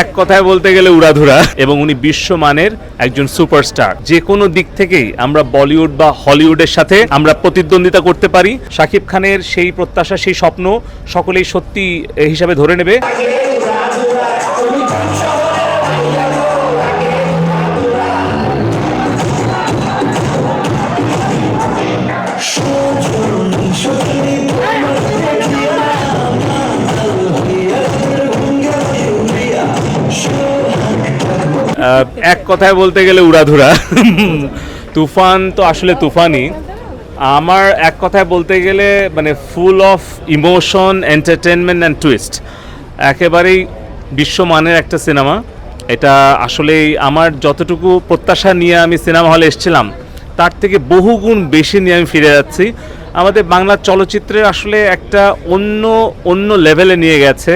এক কথায় বলতে গেলে উড়াধুরা এবং উনি বিশ্বমানের একজন সুপারস্টার। যে কোনো দিক থেকেই আমরা বলিউড বা হলিউডের সাথে আমরা প্রতিদ্বন্দ্বিতা করতে পারি। শাকিব খানের সেই প্রত্যাশা, সেই স্বপ্ন সকলেই সত্যি হিসাবে ধরে নেবে। এক কথায় বলতে গেলে উড়াধুরা। তুফান তো আসলে তুফানই। আমার এক কথায় বলতে গেলে মানে full of emotion entertainment and twist একেবারেই বিশ্বমানের একটা সিনেমা। এটা আসলেই আমার যতটুকু প্রত্যাশা নিয়ে আমি সিনেমা হলে এসেছিলাম, তার থেকে বহুগুণ বেশি নিয়ে আমি ফিরে যাচ্ছি। আমাদের বাংলা চলচ্চিত্রের আসলে একটা অন্য অন্য লেভেলে নিয়ে গেছে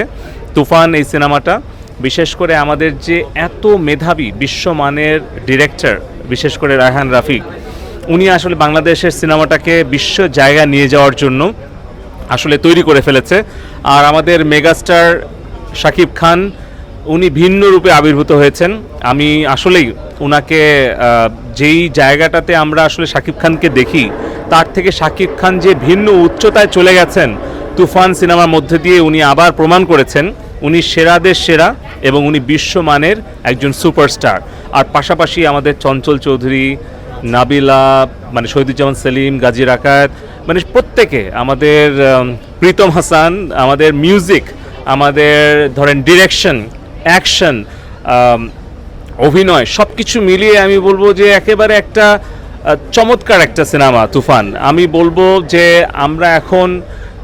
তুফান এই সিনেমাটা। বিশেষ করে আমাদের যে এত মেধাবী বিশ্বমানের ডিরেক্টর, বিশেষ করে রায়হান রাফিক, উনি আসলে বাংলাদেশের সিনেমাটাকে বিশ্ব জায়গা নিয়ে যাওয়ার জন্য আসলে তৈরি করে ফেলেছে। আর আমাদের মেগাস্টার শাকিব খান, উনি ভিন্ন রূপে আবির্ভূত হয়েছেন। আমি আসলেই ওনাকে যেই জায়গাটাতে আমরা আসলে শাকিব খানকে দেখি, তার থেকে শাকিব খান যে ভিন্ন উচ্চতায় চলে গেছেন, তুফান সিনেমার মধ্যে দিয়ে উনি আবার প্রমাণ করেছেন। উনি সেরাদের সেরা এবং উনি বিশ্বমানের একজন সুপারস্টার। আর পাশাপাশি আমাদের চঞ্চল চৌধুরী, নাবিলা মানে শহীদুজ্জামান সেলিম, গাজী রাকাত মানে প্রত্যেকে আমাদের প্রীতম হাসান, আমাদের মিউজিক, আমাদের ধরেন ডিরেকশন, অ্যাকশন অভিনয় সব কিছু মিলিয়ে আমি বলব যে একেবারে একটা চমৎকার একটা সিনেমা, তুফান। আমি বলব যে আমরা এখন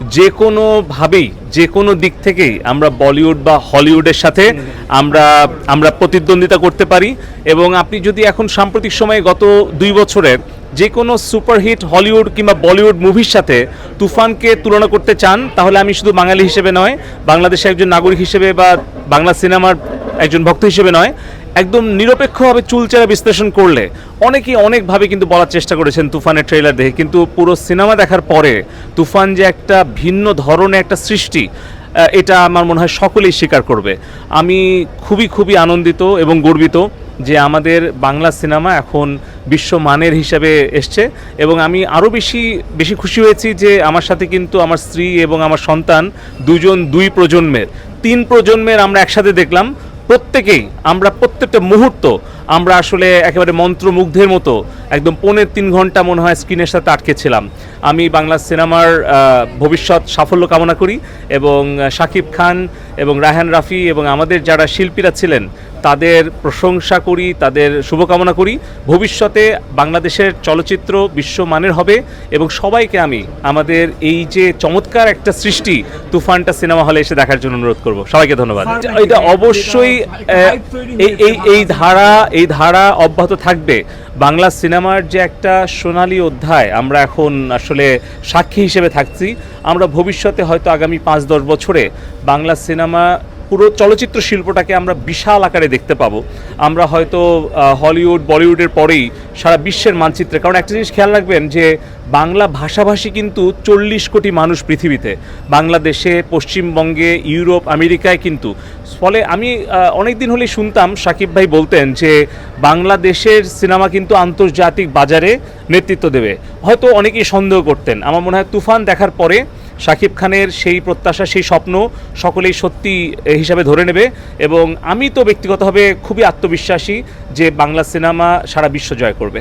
যে কোনোভাবেই যে কোনো দিক থেকেই আমরা বলিউড বা হলিউডের সাথে আমরা আমরা প্রতিদ্বন্দ্বিতা করতে পারি এবং আপনি যদি এখন সাম্প্রতিক সময়ে গত দুই বছরের যে কোনো সুপারহিট হলিউড কিংবা বলিউড মুভির সাথে তুফানকে তুলনা করতে চান, তাহলে আমি শুধু বাঙালি হিসেবে নয়, বাংলাদেশের একজন নাগরিক হিসেবে বা বাংলা সিনেমার একজন ভক্ত হিসেবে নয় একদম নিরপেক্ষভাবে চুলচেরা বিশ্লেষণ করলে অনেকেই অনেকভাবে কিন্তু বলার চেষ্টা করেছেন তুফানের ট্রেলার দেখে। কিন্তু পুরো সিনেমা দেখার পরে তুফান যে একটা ভিন্ন ধরনের একটা সৃষ্টি এটা আমার মনে হয় সকলেই স্বীকার করবে। আমি খুবই খুবই আনন্দিত এবং গর্বিত যে আমাদের বাংলা সিনেমা এখন বিশ্বমানের হিসাবে এসছে এবং আমি আরও বেশি বেশি খুশি হয়েছি যে আমার সাথে কিন্তু আমার স্ত্রী এবং আমার সন্তান দুজন দুই প্রজন্মের। তিন প্রজন্মের আমরা একসাথে দেখলাম প্রত্যেকেই, আমরা প্রত্যেকটা মুহূর্ত, আমরা আসলে একেবারে মন্ত্রমুগ্ধের মতো, একদম পৌনে তিন ঘণ্টা মনে হয় স্ক্রিনের সাথে আটকে ছিলাম। আমি বাংলা সিনেমার ভবিষ্যৎ সাফল্য কামনা করি এবং শাকিব খান এবং রায়হান রাফি এবং আমাদের যারা শিল্পীরা ছিলেন তাদের প্রশংসা করি তাদের শুভকামনা করি। ভবিষ্যতে বাংলাদেশের চলচ্চিত্র বিশ্বমানের হবে এবং সবাইকে আমি আমাদের এই যে চমৎকার একটা সৃষ্টি তুফানটা সিনেমা হলে এসে দেখার জন্য অনুরোধ করব। সবাইকে ধন্যবাদ। এটা অবশ্যই এই এই এই ধারা এই ধারা অব্যাহত থাকবে। বাংলা সিনেমার যে একটা সোনালি অধ্যায় আমরা এখন আসলে সাক্ষী হিসেবে থাকছি। আমরা ভবিষ্যতে হয়তো আগামী পাঁচ দশ বছরে বাংলা সিনেমা পুরো চলচ্চিত্র শিল্পটাকে আমরা বিশাল আকারে দেখতে পাবো। আমরা হয়তো হলিউড, বলিউডের পরেই সারা বিশ্বের মানচিত্রে, কারণ একটা জিনিস খেয়াল রাখবেন যে বাংলা ভাষাভাষী কিন্তু চল্লিশ কোটি মানুষ পৃথিবীতে। বাংলাদেশে, পশ্চিমবঙ্গে, ইউরোপ, আমেরিকায় কিন্তু। ফলে আমি অনেক দিন হলেই শুনতাম সাকিব ভাই বলতেন যে বাংলাদেশের সিনেমা কিন্তু আন্তর্জাতিক বাজারে নেতৃত্ব দেবে। হয়তো অনেকেই সন্দেহ করতেন। আমার মনে হয় তুফান দেখার পরে শাকিব খানের সেই প্রত্যাশা, সেই স্বপ্ন সকলেই সত্যি হিসাবে ধরে নেবে এবং আমি তো ব্যক্তিগতভাবে খুবই আত্মবিশ্বাসী যে বাংলা সিনেমা সারা বিশ্ব জয় করবে।